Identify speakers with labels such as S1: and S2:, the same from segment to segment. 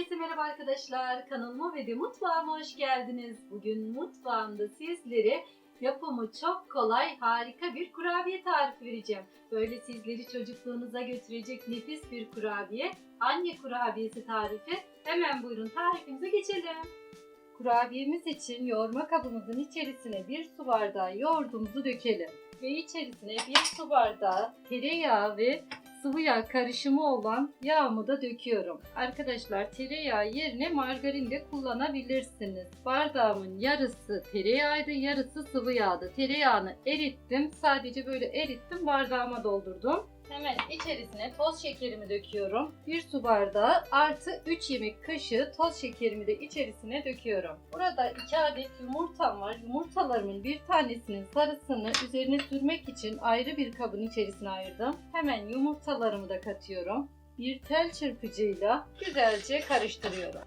S1: Herkese merhaba arkadaşlar. Kanalıma ve de mutfağıma hoş geldiniz. Bugün mutfağımda sizlere yapımı çok kolay, harika bir kurabiye tarifi vereceğim. Böyle sizleri çocukluğunuza götürecek nefis bir kurabiye. Anne kurabiyesi tarifi. Hemen buyurun tarifimize geçelim. Kurabiyemiz için yoğurma kabımızın içerisine bir su bardağı yoğurdumuzu dökelim. Ve içerisine bir su bardağı tereyağı ve sıvı yağ karışımı olan yağımı da döküyorum. Arkadaşlar tereyağı yerine margarin de kullanabilirsiniz. Bardağımın yarısı tereyağıydı, yarısı sıvı yağdı. Tereyağını erittim. Sadece böyle erittim, bardağıma doldurdum. Hemen içerisine toz şekerimi döküyorum. Bir su bardağı artı 3 yemek kaşığı toz şekerimi de içerisine döküyorum. Burada 2 adet yumurtam var. Yumurtalarımın bir tanesinin sarısını üzerine sürmek için ayrı bir kabın içerisine ayırdım. Hemen yumurtalarımı da katıyorum. Bir tel çırpıcıyla güzelce karıştırıyorum.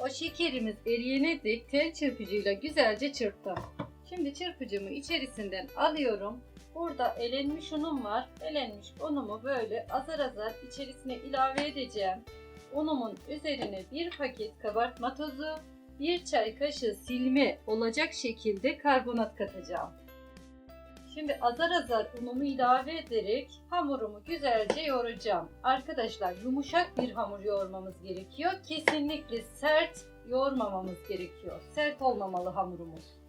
S1: O şekerimiz eriyene dek tel çırpıcıyla güzelce çırptım. Şimdi çırpıcımı içerisinden alıyorum. Burada elenmiş unum var. Elenmiş unumu böyle azar azar içerisine ilave edeceğim. Unumun üzerine bir paket kabartma tozu, bir çay kaşığı silme olacak şekilde karbonat katacağım. Şimdi azar azar unumu ilave ederek hamurumu güzelce yoğuracağım. Arkadaşlar yumuşak bir hamur yoğurmamız gerekiyor. Kesinlikle sert yoğurmamamız gerekiyor. Sert olmamalı hamurumuz.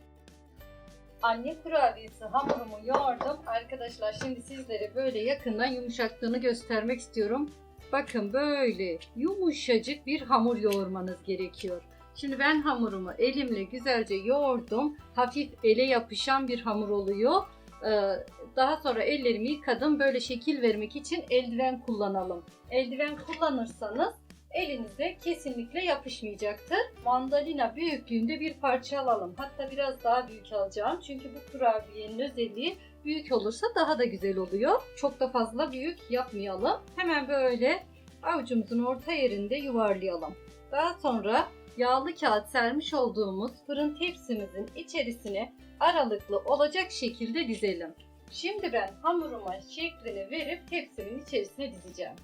S1: Anne kurabiyesi hamurumu yoğurdum. Arkadaşlar şimdi sizlere böyle yakından yumuşaklığını göstermek istiyorum. Bakın böyle yumuşacık bir hamur yoğurmanız gerekiyor. Şimdi ben hamurumu elimle güzelce yoğurdum. Hafif ele yapışan bir hamur oluyor. Ee, Daha sonra ellerimi yıkadım. Böyle şekil vermek için eldiven kullanalım. Eldiven kullanırsanız elinize kesinlikle yapışmayacaktır. Mandalina büyüklüğünde bir parça alalım. Hatta biraz daha büyük alacağım. Çünkü bu kurabiyenin özelliği büyük olursa daha da güzel oluyor. Çok da fazla büyük yapmayalım. Hemen böyle avucumuzun orta yerinde yuvarlayalım. Daha sonra yağlı kağıt sermiş olduğumuz fırın tepsimizin içerisine aralıklı olacak şekilde dizelim. Şimdi ben hamuruma şeklini verip tepsimin içerisine dizeceğim.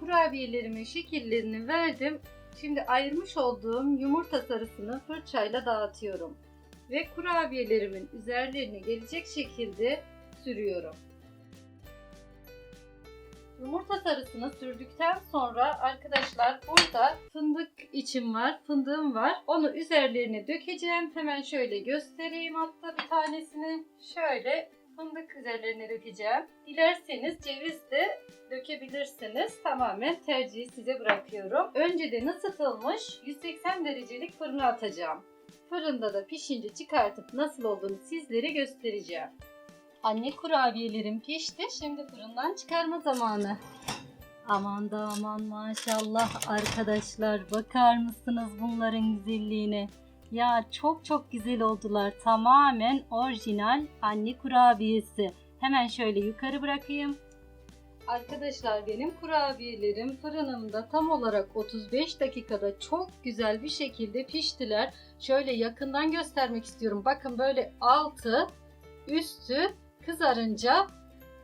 S1: Kurabiyelerimin şekillerini verdim. Şimdi ayırmış olduğum yumurta sarısını fırçayla dağıtıyorum. Ve kurabiyelerimin üzerlerine gelecek şekilde sürüyorum. Yumurta sarısını sürdükten sonra arkadaşlar burada fındık içim var, fındığım var. Onu üzerlerine dökeceğim. Hemen şöyle göstereyim hatta bir tanesini. Şöyle fındık üzerlerine dökeceğim. Dilerseniz ceviz de dökebilirsiniz. Tamamen tercihi size bırakıyorum. Önceden ısıtılmış 180 derecelik fırına atacağım. Fırında da pişince çıkartıp nasıl olduğunu sizlere göstereceğim. Anne kurabiyelerim pişti. Şimdi fırından çıkarma zamanı. Aman da aman maşallah arkadaşlar. Bakar mısınız bunların güzelliğine? Ya çok çok güzel oldular. Tamamen orijinal anne kurabiyesi. Hemen şöyle yukarı bırakayım. Arkadaşlar benim kurabiyelerim fırınımda tam olarak 35 dakikada çok güzel bir şekilde piştiler. Şöyle yakından göstermek istiyorum. Bakın böyle altı, üstü kızarınca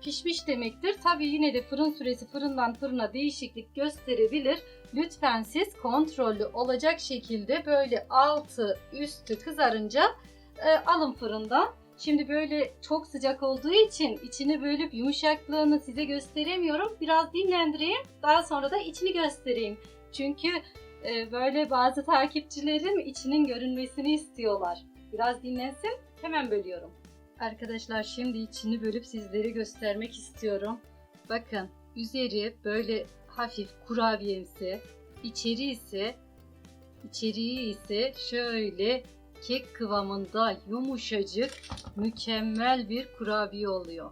S1: pişmiş demektir. Tabi yine de fırın süresi fırından fırına değişiklik gösterebilir. Lütfen siz kontrollü olacak şekilde böyle altı üstü kızarınca e, alın fırından. Şimdi böyle çok sıcak olduğu için içini bölüp yumuşaklığını size gösteremiyorum. Biraz dinlendireyim. Daha sonra da içini göstereyim. Çünkü e, böyle bazı takipçilerim içinin görünmesini istiyorlar. Biraz dinlensin. Hemen bölüyorum. Arkadaşlar şimdi içini bölüp sizlere göstermek istiyorum. Bakın üzeri böyle hafif kurabiyemsi, içeri ise içeriği ise şöyle kek kıvamında yumuşacık, mükemmel bir kurabiye oluyor.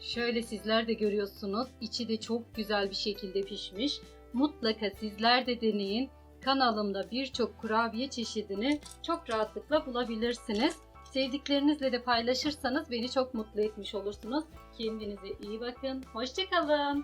S1: Şöyle sizler de görüyorsunuz. içi de çok güzel bir şekilde pişmiş. Mutlaka sizler de deneyin. Kanalımda birçok kurabiye çeşidini çok rahatlıkla bulabilirsiniz. Sevdiklerinizle de paylaşırsanız beni çok mutlu etmiş olursunuz. Kendinize iyi bakın. Hoşçakalın.